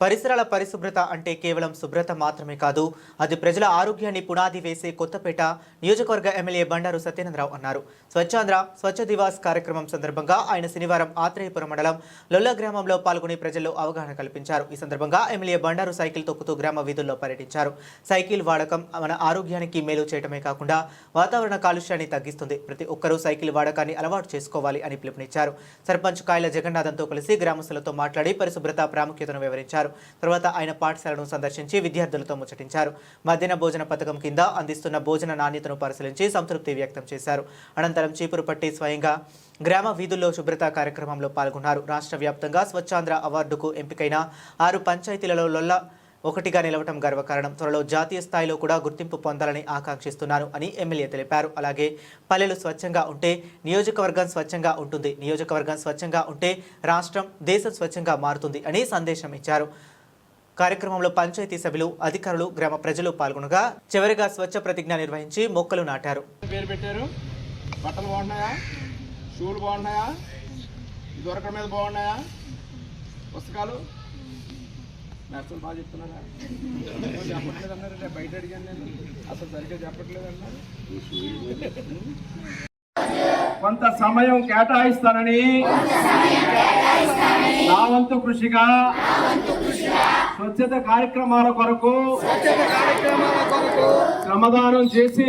పరిసరాల పరిశుభ్రత అంటే కేవలం శుభ్రత మాత్రమే కాదు అది ప్రజల ఆరోగ్యాన్ని పునాది వేసే కొత్తపేట నియోజకవర్గ ఎమ్మెల్యే బండారు సత్యనందరావు అన్నారు. స్వచ్ఛాంధ్ర స్వచ్ఛ దివాస్ కార్యక్రమం సందర్భంగా ఆయన శనివారం ఆత్రేయపురం మండలం లొల్ల గ్రామంలో పాల్గొని ప్రజల్లో అవగాహన కల్పించారు. ఈ సందర్భంగా ఎమ్మెల్యే బండారు సైకిల్ తొక్కుతూ గ్రామ వీధుల్లో పర్యటించారు. సైకిల్ వాడకం మన ఆరోగ్యానికి మేలు చేయటమే కాకుండా వాతావరణ కాలుష్యాన్ని తగ్గిస్తుంది. ప్రతి ఒక్కరూ సైకిల్ వాడకాన్ని అలవాటు చేసుకోవాలి అని పిలుపునిచ్చారు. సర్పంచ్ కాయల జగన్నాథంతో కలిసి గ్రామస్తులతో మాట్లాడి పరిశుభ్రత ప్రాముఖ్యతను వివరించారు. తర్వాత ఆయన పాఠశాలను సందర్శించి విద్యార్థులతో ముచ్చటించారు. మధ్యాహ్న భోజన పథకం కింద అందిస్తున్న భోజన నాణ్యతను పరిశీలించి సంతృప్తి వ్యక్తం చేశారు. అనంతరం చీపురు పట్టి స్వయంగా గ్రామ వీధుల్లో శుభ్రత కార్యక్రమంలో పాల్గొన్నారు. రాష్ట్ర వ్యాప్తంగా స్వచ్ఛాంధ్ర అవార్డుకు ఎంపికైన ఆరు పంచాయతీలలో లొల్ల ఒకటిగా నిలవటం గర్వకారణం. త్వరలో జాతీయ స్థాయిలో కూడా గుర్తింపు పొందాలని ఆకాంక్షిస్తున్నాను అని ఎమ్మెల్యే తెలిపారు. అలాగే పల్లెలు స్వచ్ఛంగా ఉంటే నియోజకవర్గం స్వచ్ఛంగా ఉంటుంది. నియోజకవర్గం స్వచ్ఛంగా ఉంటే రాష్ట్రం దేశం స్వచ్ఛంగా మారుతుంది అని సందేశం ఇచ్చారు. కార్యక్రమంలో పంచాయతీ సభ్యులు అధికారులు గ్రామ ప్రజలు పాల్గొనగా చివరిగా స్వచ్ఛ ప్రతిజ్ఞ నిర్వహించి మొక్కలు నాటారు. పేరు పెట్టారు? బట్టలు బాగున్నాయా? షూలు బాగున్నాయా? దొరకడం మీద బాగున్నాయా? పుస్తకాలు? నర్సులు బాగా చెప్తున్నారా? చెప్పట్లేదు అన్నారు రేపు బయట అడిగాను నేను అసలు సరిగ్గా చెప్పట్లేదు అన్నారు కొంత సమయం కేటాయిస్తానని నా వంతు కృషిగా స్వచ్ఛత కార్యక్రమాల కొరకు శ్రమదానం చేసి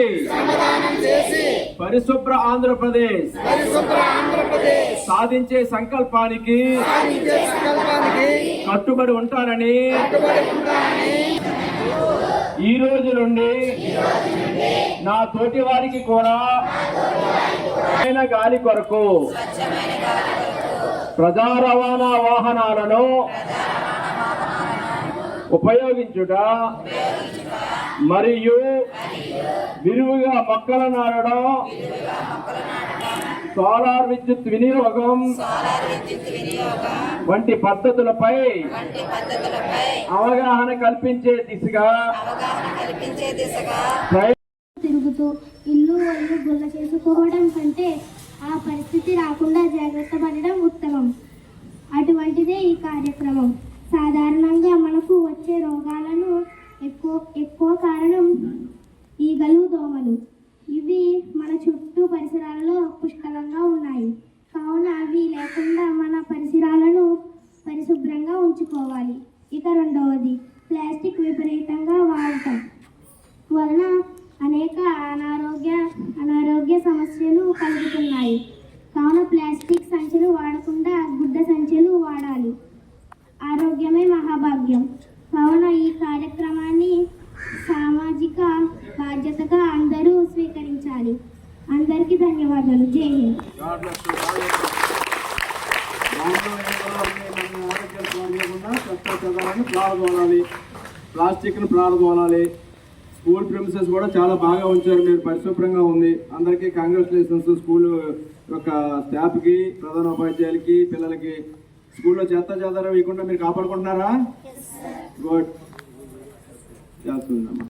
పరిశుభ్ర ఆంధ్రప్రదేశ్ సాధించే సంకల్పానికి కట్టుబడి ఉంటానని ఈ రోజు నుండి నా తోటి వారికి కూడా స్వచ్ఛమైన గాలి కొరకు ప్రజా రవాణా వాహనాలను ఉపయోగించుట మరియు విరివిగా మొక్కలు నాటడం సోలార్ విద్యుత్ వినియోగం వంటి పద్ధతులపై అవగాహన కల్పించే దిశగా తిరుగుతూ ఇల్లు ఒళ్ళు గుల్ల చేసుకోవడం కంటే ఆ పరిస్థితి రాకుండా జాగ్రత్త పడడం ఉత్తమం. అటువంటిదే ఈ కార్యక్రమం. సాధారణంగా మనకు వచ్చే రోగాలను ఎక్కువ ఎక్కువ కారణం ఈగలు దోమలు. ఇవి మన చుట్టూ పరిసరాలలో పుష్కలంగా ఉన్నాయి. కావున అవి లేకుండా మన పరిసరాలను పరిశుభ్రంగా ఉంచుకోవాలి. ఇక రెండవది ప్లాస్టిక్ విపరీతంగా వాడటం. వలన అనేక అనారోగ్య అనారోగ్య సమస్యలు కలుగుతున్నాయి. కావున ప్లాస్టిక్ సంచులు వాడకుండా గుడ్డ సంచులు వాడాలి. మహాభాగ్యం కావున ఈ కార్యక్రమాన్ని సామాజిక బాధ్యతగా అందరూ స్వీకరించాలి. అందరికీ ధన్యవాదాలు. జై హింద్. God bless ప్లాస్టిక్ను ప్రారంభాలి స్కూల్ ప్రిమిసెస్ కూడా చాలా బాగా ఉంచారు. మీరు పరిశుభ్రంగా ఉంది. అందరికీ కంగ్రాచులేషన్స్. స్కూల్ యొక్క స్టాఫ్కి ప్రధాన ఉపాధ్యాయులకి పిల్లలకి స్కూల్లో చెత్త చెదారం వేయకుండా మీరు కాపాడుకుంటున్నారా? గుడ్ చేస్తుందమ్మా